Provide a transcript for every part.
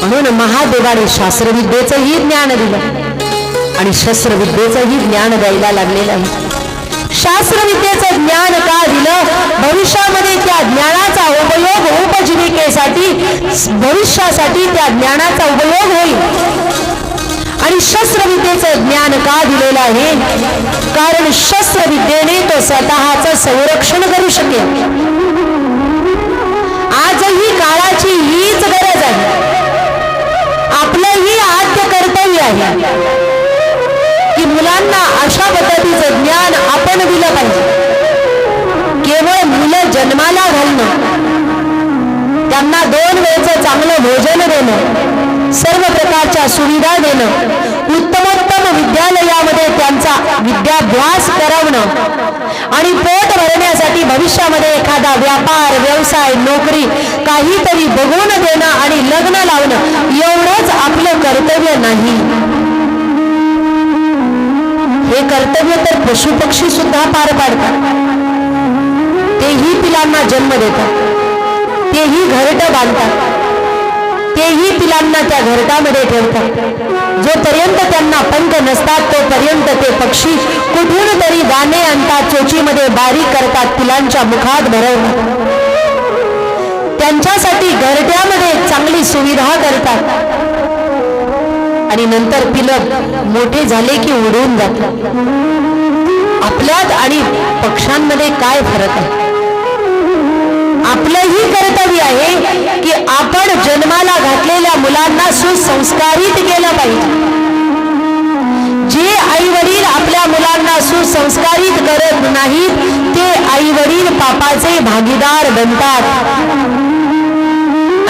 म्हणून महादेवाने शास्त्रविद्येचंही ज्ञान दिलं. आणि शस्त्रविद्येचंही ज्ञान द्यायला लागलेलं आहे. शास्त्रविद्येचं ज्ञान का दिलं? भविष्यामध्ये त्या ज्ञानाचा उपयोग उपजीविकेसाठी भविष्यासाठी त्या ज्ञानाचा उपयोग होईल. आणि शस्त्रविद्येचं ज्ञान का दिलेलं आहे? कारण शस्त्रविद्येने तो स्वतःच संरक्षण करू शकेल. की मुलांना अशा पद्धतीचं ज्ञान आपण दिलं पाहिजे. केवळ मुलं जन्माला घालणं त्यांना दोन वेळचं चांगलं भोजन देणं सर्व प्रकारच्या सुविधा देणं उत्तमोत्तम विद्यालयामध्ये त्यांचा विद्याभ्यास करवणं आणि पोट भरण्यासाठी भविष्यामध्ये एखादा व्यापार व्यवसाय नोकरी काहीतरी बघून देणं आणि लग्न लावणं एवढंच आपलं कर्तव्य नाही. हे कर्तव्य तर पशुपक्षी सुद्धा पार पाडतात. तेही पिलांना जन्म देतात. तेही घरट बांधतात. तेही पिलांना त्या घरटामध्ये ठेवतात. जोपर्यंत त्यांना पंख नसतात तोपर्यंत ते पक्षी कुठून तरी दाणे आणतात चोचीमध्ये बारीक करतात पिलांच्या मुखात भरवतात. त्यांच्यासाठी घरट्यामध्ये चांगली सुविधा करतात. आणि नंतर पिलक मोठे झाले की उडून जातात आपल्यात आणि पक्षांमध्ये काय फरक आहे? आपलंही कर्तव्य आहे की आपण जन्माला घातलेल्या मुलांना सुसंस्कारित केलं पाहिजे. जे आई वडील आपल्या मुलांना सुसंस्कारित करत नाहीत ते आई वडील पापाचे भागीदार बनतात.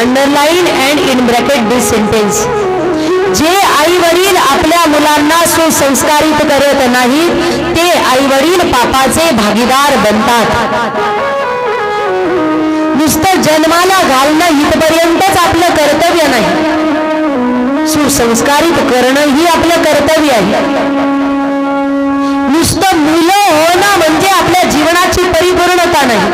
Underline and in bracket this sentence जे आई वडील आपल्या मुलांना सुसंस्कारित करत नाहीत ते आई वडील पापाचे भागीदार बनतात. नुसतं जन्माला घालणं इथपर्यंतच आपलं कर्तव्य नाही. सुसंस्कारित करणं ही आपलं कर्तव्य आहे. नुसतं मुलं होणं म्हणजे आपल्या जीवनाची परिपूर्णता नाही.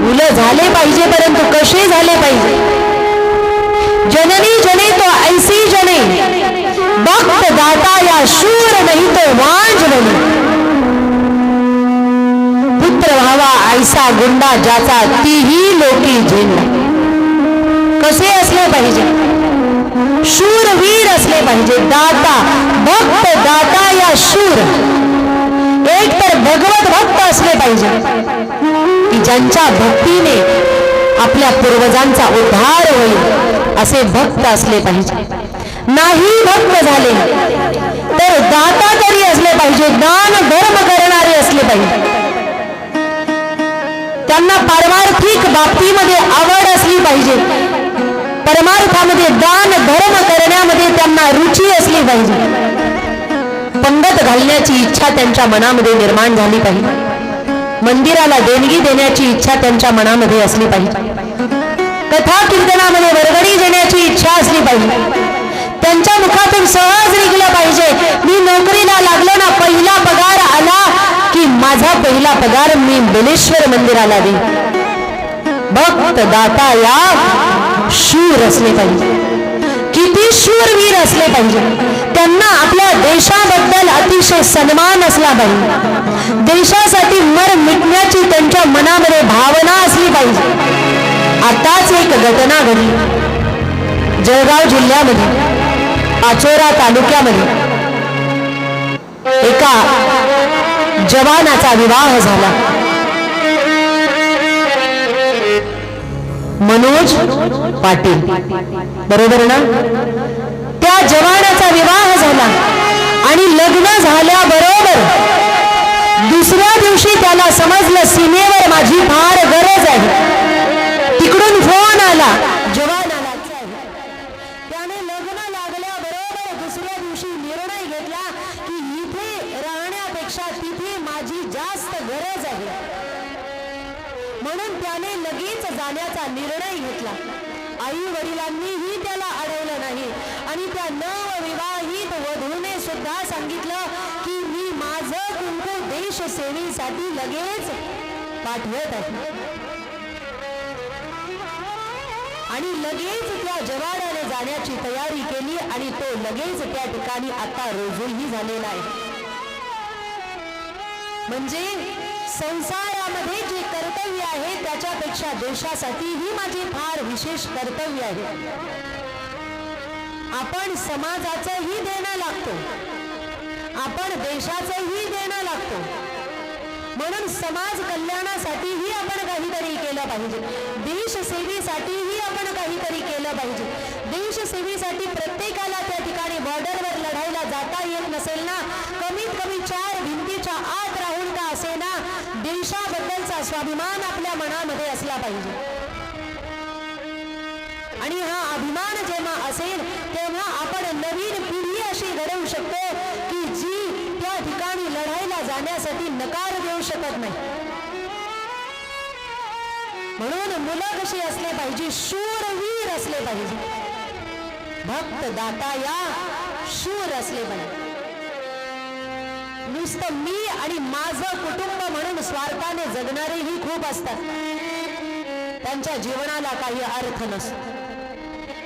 मुलं झाले पाहिजे परंतु कसे झाले पाहिजे? जननी जने तो ऐसी जने। भक्त दाता या शूर नाही तो वांज बने पुत्र व्हावा ऐसा गुंडा ज्याचा तीही लोकी झेंडा। कसे असले पाहिजे? शूरवीर असले पाहिजे। दाता भक्त दाता या शूर। एक तर भगवत भक्त असले पाहिजे। की ज्यांच्या भक्तीने आपल्या पूर्वजांचा उद्धार होईल। असे भक्त असले पाहिजे. नाही भक्त झाले तर दाता तरी असले पाहिजे दान धर्म करणारे असले पाहिजे. त्यांना पारमार्थिक बाबतीमध्ये आवड असली पाहिजे. परमार्थामध्ये दान धर्म करण्यामध्ये त्यांना रुची असली पाहिजे. पंगत घालण्याची इच्छा त्यांच्या मनामध्ये निर्माण झाली पाहिजे. मंदिराला देणगी देण्याची इच्छा त्यांच्या मनामध्ये असली पाहिजे. कथा कीर्तनामध्ये वरगडी देण्याची इच्छा असली पाहिजे. त्यांच्या मुखातून सहज निघलं पाहिजे. मी नोकरीला लागलो ना पहिला पगार आला की माझा पहिला पगार मी बेलेश्वर मंदिराला दे भक्त दाता या शूर असले पाहिजे. किती शूरवीर असले पाहिजे. त्यांना आपल्या देशाबद्दल अतिशय सन्मान असला पाहिजे. देशासाठी मर मिटण्याची त्यांच्या मनामध्ये भावना असली पाहिजे. आताच एक घटना घडली. जळगाव जिल्ह्यामध्ये पाचोरा तालुक्यामध्ये. एका जवानाचा विवाह झाला. मनोज पाटील. बरोबर ना? त्या जवानाचा विवाह झाला आणि लग्न झाल्याबरोबर दुसऱ्या दिवशी त्याला समजलं सीमेवर माझी फार जाण्याचा निर्णय घेतला. आई वडिलांनीही त्याला अडवलं नाही. आणि त्या नवविवाहित वधूने सुद्धा सांगितलं की मी माझं कुंकू देश सेवेसाठी लगेच पाठवत आहे. आणि लगेच त्या जवानाने जाण्याची तयारी केली आणि तो लगेच त्या ठिकाणी आता रोजूही झालेला आहे. म्हणजे संसारामध्ये जे आहे देशासाठी ही माझी फार विशेष कर्तव्य आहे. आपण समाजाचंही देणं लागतो. आपण देशाचंही देणं लागतो. म्हणून समाज कल्याणासाठीही आपण काहीतरी केलं पाहिजे. देशसेवेसाठीही आपण काहीतरी केलं पाहिजे. देशसेवेसाठी प्रत्येकाला त्या ठिकाणी बॉर्डरवर लढायला जाता येत नसेल ना? कमीत कमी चार भिंतीच्या आत देशाबद्दलचा स्वाभिमान आपल्या मनामध्ये असला पाहिजे. आणि हा अभिमान जेव्हा असेल तेव्हा आपण नवीन पिढी अशी घडवू शकतो की जी त्या ठिकाणी लढायला जाण्यासाठी नकार देऊ शकत नाही. म्हणून मुलं कशी असले पाहिजे शूरवीर असले पाहिजे. भक्त दाता या शूर असले पाहिजे. नुसतं मी आणि माझं कुटुंब म्हणून स्वार्थाने जगणारेही खूप असतात. त्यांच्या जीवनाला काही अर्थ नसतो.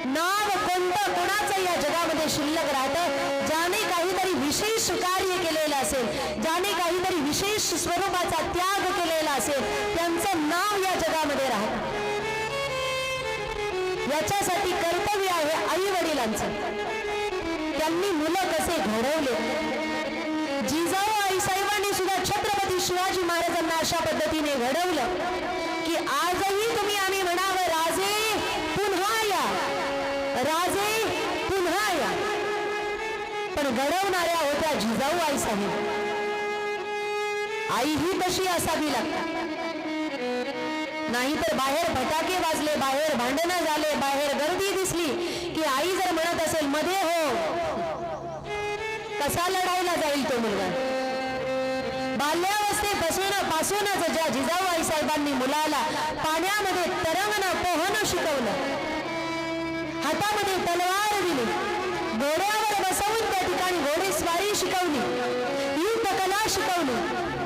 नाव कोणतं कोणाचं या जगामध्ये शिल्लक राहतं? ज्याने काहीतरी विशेष कार्य केलेलं असेल ज्याने काहीतरी विशेष स्वरूपाचा त्याग केलेला असेल त्यांचं नाव या जगामध्ये राहत. याच्यासाठी कर्तव्य आहे आई वडिलांचं त्यांनी मुलं कसे घडवले? जिजाऊ आई साहेबांनी सुद्धा छत्रपती शिवाजी महाराजांना अशा पद्धतीने घडवलं की आजही तुम्ही आम्ही म्हणावं राजे पुन्हा या. राजे पुन्हा या. पण घडवणाऱ्या होत्या जिजाऊ आई साहेब. आई ही तशी असावी लागते नाहीतर बाहेर फटाके वाजले बाहेर भांडणं झाले बाहेर गर्दी दिसली की आई जर म्हणत असेल मध्ये हो. कसा लढायला जाईल तो मुलगा? बाल्यावस्थेपासून पासूनच ज्या जिजाबाई साहेबांनी मुलाला पाण्यामध्ये तरंगणं पोहणं शिकवलं हातामध्ये तलवार दिली घोड्यावर बसवून त्या ठिकाणी घोडेस्वारी शिकवली युद्ध कला शिकवली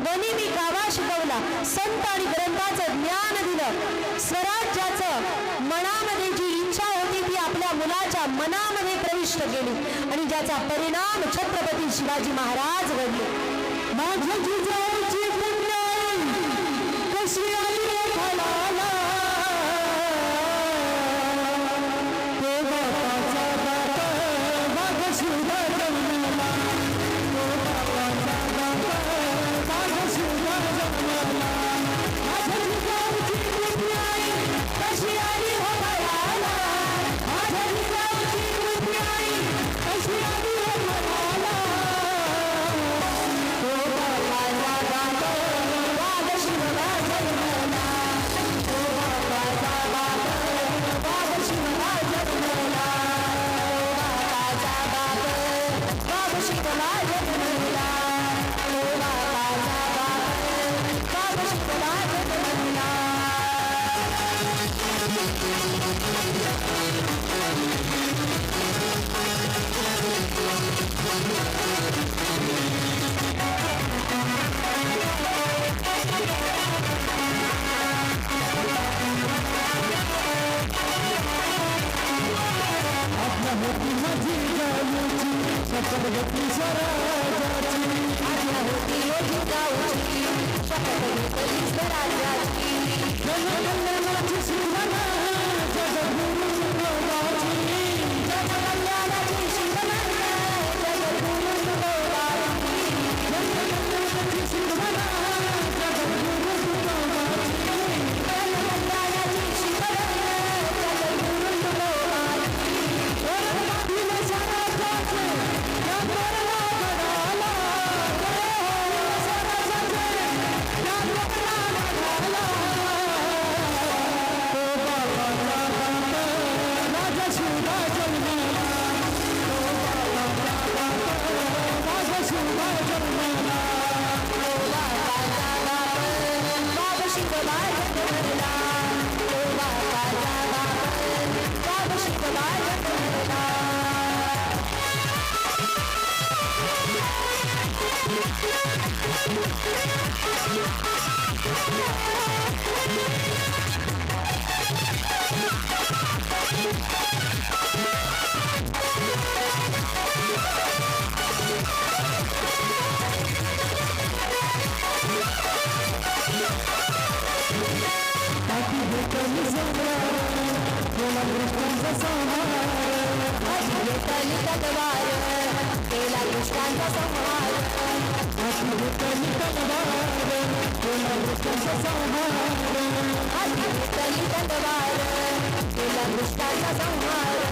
गणिमी कावा शिकवला संत आणि ग्रंथाचं ज्ञान दिलं स्वराज्याचं मनामध्ये मुलाच्या मनामध्ये प्रविष्ट केली आणि ज्याचा परिणाम छत्रपती शिवाजी महाराज घडले. माझ्या जिजाऊची শপথ গতি স্বরাজাচি আজা হতি অধিকা উচি শপথ গতি স্বরাজাচি জন্য জন্য নাচি সুমন घेतली तलवार केला दुष्टांचा संहार घेतली तलवार केला दुष्टांचा संहार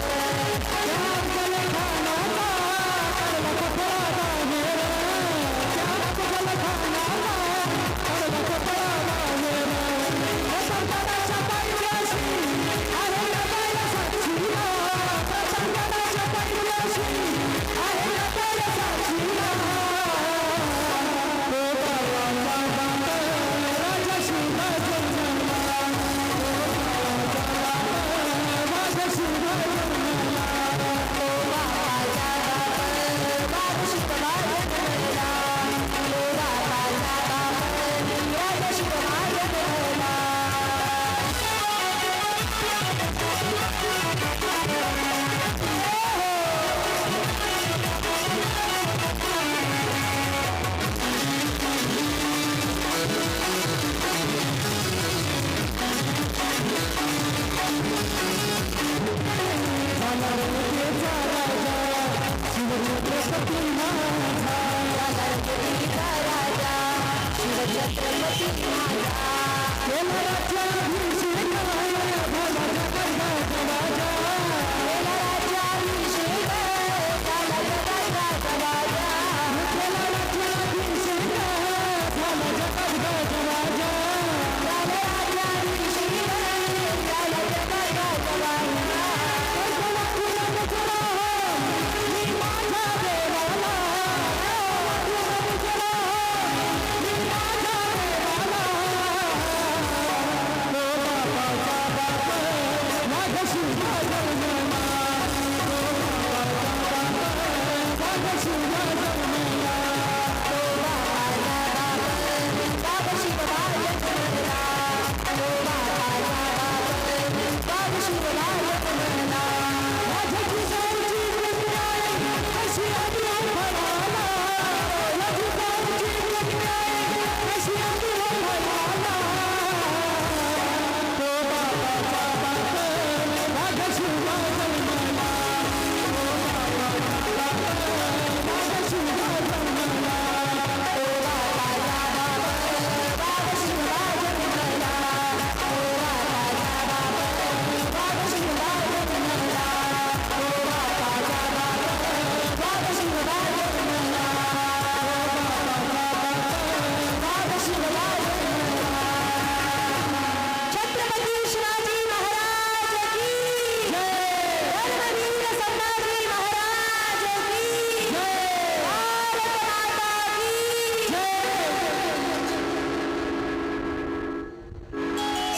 छत्रपती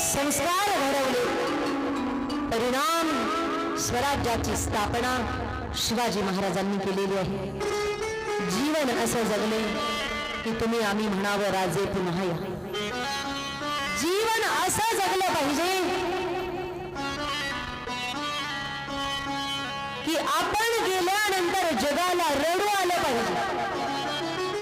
संस्कार घडवले. परिणाम स्वराज्याची स्थापना शिवाजी महाराजांनी केलेली आहे. जीवन असं जगले की तुम्ही आम्ही म्हणावं राजे पुन्हा या. जीवन असं जगलं पाहिजे की आपण गेल्यानंतर जगाला रडू आलं पाहिजे.